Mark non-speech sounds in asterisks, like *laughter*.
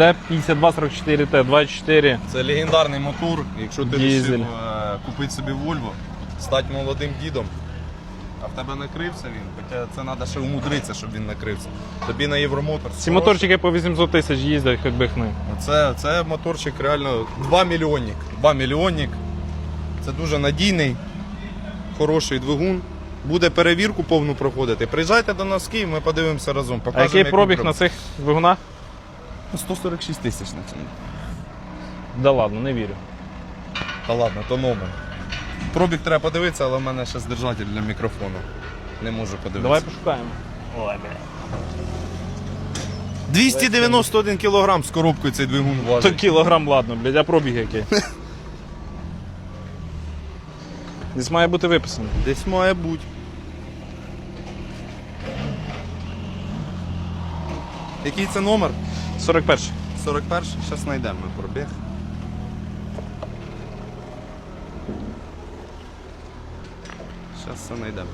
D5244T, 24. Це легендарний мотор. Якщо ти Дізель. вирішив е, купити собі Volvo, стати молодим дідом, а в тебе накрився він, хоча це треба ще умудритися, щоб він накрився. Тобі на Євромотор. Ці моторчики по 800 тисяч їздять, хоч би хни. Це, це моторчик реально 2 мільйонник. 2 мільйонник. Це дуже надійний, хороший двигун. Буде перевірку повну проходити. Приїжджайте до нас в Київ, ми подивимося разом. А Покажемо, який як пробіг на цих двигунах? Працює. 146 тисяч на цьому. Да ладно, не вірю. Та ладно, то номер. Пробіг треба подивитися, але в мене ще держатель для мікрофону. Не можу подивитися. Давай пошукаємо. Ой, бля. 291 кілограм з коробкою цей двигун То важить. кілограм, ладно, блядь, а пробіг який. *laughs* Десь має бути виписано. Десь має бути. Який це номер? 41. 41. Зараз знайдемо пробіг. Зараз все знайдемо.